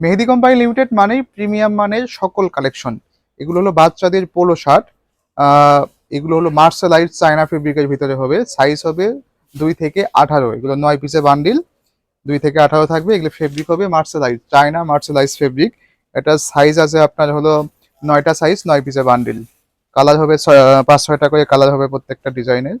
মেহেদি company limited মানেই premium মানের সকল কালেকশন। এগুলো হলো বাচ্চাদের পোলো শার্ট এগুলো হলো মার্শালাইট চায়না ফেব্রিকের ভিতরে হবে সাইজ হবে দুই থেকে আঠারো, এগুলো নয় পিসে বান্ডিল দুই থেকে আঠারো থাকবে, এগুলো ফেব্রিক হবে মার্শালাইট চায়না মার্শালাইজ ফেব্রিক এটার সাইজ আছে আপনার হলো নয়টা সাইজ নয় পিসে বান্ডিল কালার হবে পাঁচ, ছয়টা করে কালার হবে প্রত্যেকটা ডিজাইনের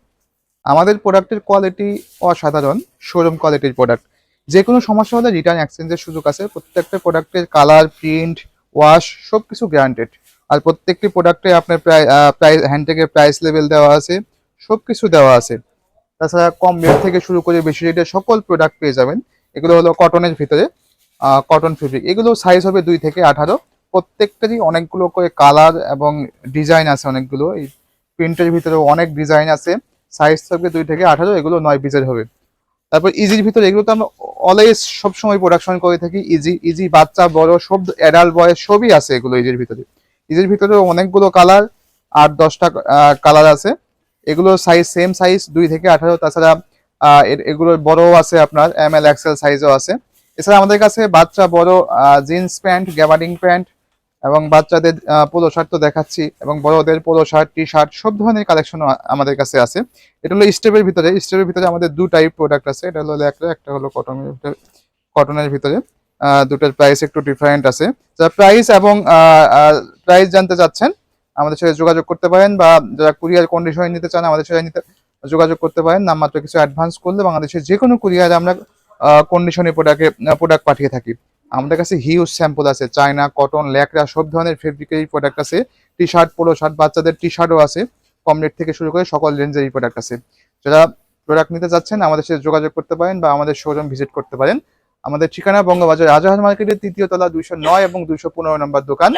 আমাদের প্রোডাক্টের কোয়ালিটি অসাধারণ শোরুম কোয়ালিটির প্রোডাক্ট যে কোনো সমস্যা হলে রিটার্ন এক্সচেঞ্জের সুযোগ আছে। প্রত্যেকটা প্রোডাক্টের কালার প্রিন্ট ওয়াশ সব কিছু গ্যারান্টেড আর প্রত্যেকটি প্রোডাক্টে আপনার প্রাইস হ্যান্ডটেকের প্রাইস লেভেল দেওয়া আছে সব কিছু দেওয়া আছে। তাছাড়া কম রেট থেকে শুরু করে বেশি রেটের সকল প্রোডাক্ট পেয়ে যাবেন। এগুলো হলো কটনের ভিতরে কটন ফেব্রিক এগুলো সাইজ হবে দুই থেকে আঠারো। প্রত্যেকটারই অনেকগুলো করে কালার এবং ডিজাইন আছে অনেকগুলো। এই প্রিন্টের ভিতরে অনেক ডিজাইন আছে। সাইজ থাকবে দুই থেকে আঠারো, এগুলো নয় পিসের হবে। তারপর ইজির ভিতরে এগুলো তো আমরা অলওয়েজ সবসময় প্রোডাকশন করে থাকি ইজি ইজি বাচ্চা, বড়, সব অ্যাডাল্ট বয়স সবই আছে এগুলো ইজির ভিতরে। ইজির ভিতরে অনেকগুলো কালার আট, দশটা কালার আছে। এগুলোর সাইজ সেম সাইজ দুই থেকে আঠারো। তাছাড়া এগুলোর বড়ও আছে আপনার এম এল এক্সেল সাইজও আছে। এছাড়া আমাদের কাছে বাচ্চা, বড় জিন্স প্যান্ট গ্যাবার্ডিং প্যান্ট এবং বাচ্চাদের পোলো শার্ট তো দেখাচ্ছি এবং বড়দের পোলো শার্ট টি শার্ট সব ধরনের কালেকশন আমাদের কাছে আছে। এটা হলো স্টেপের ভিতরে স্টেপের ভিতরে আমাদের দু টাইপ প্রোডাক্ট আছে। এটা হলো ল্যাকড়া একটা হলো কটনের ভিতরে কটনের ভিতরে। দুটোর প্রাইস একটু ডিফারেন্ট আছে। যারা প্রাইস এবং প্রাইস জানতে চাচ্ছেন, আমাদের সাথে যোগাযোগ করতে পারেন বা যারা কুরিয়ার কন্ডিশনে নিতে চান, আমাদের সাথে নিতে, যোগাযোগ করতে পারেন। নামমাত্র কিছু অ্যাডভান্স করলে বাংলাদেশের যে কোনো কুরিয়ারে আমরা কন্ডিশনে প্রোডাক্টে প্রোডাক্ট পাঠিয়ে থাকি। আমাদের কাছে হিউজ স্যাম্পল আছে। চায়না কটন ল্যাকড়া, সব ধরনের ফেব্রিকের প্রোডাক্ট আছে। টি শার্ট পোলো শার্ট বাচ্চাদের টি শার্টও আছে। কম রেট থেকে শুরু করে সকল রেঞ্জেরই প্রোডাক্ট আছে। যারা প্রোডাক্ট নিতে যাচ্ছেন আমাদের সাথে যোগাযোগ করতে পারেন বা আমাদের শোরুম ভিজিট করতে পারেন। আমাদের ঠিকানা বঙ্গবাজার রাজাহার মার্কেটের তৃতীয় তলা দুইশো নয় এবং দুইশো পনেরো নম্বর দোকান।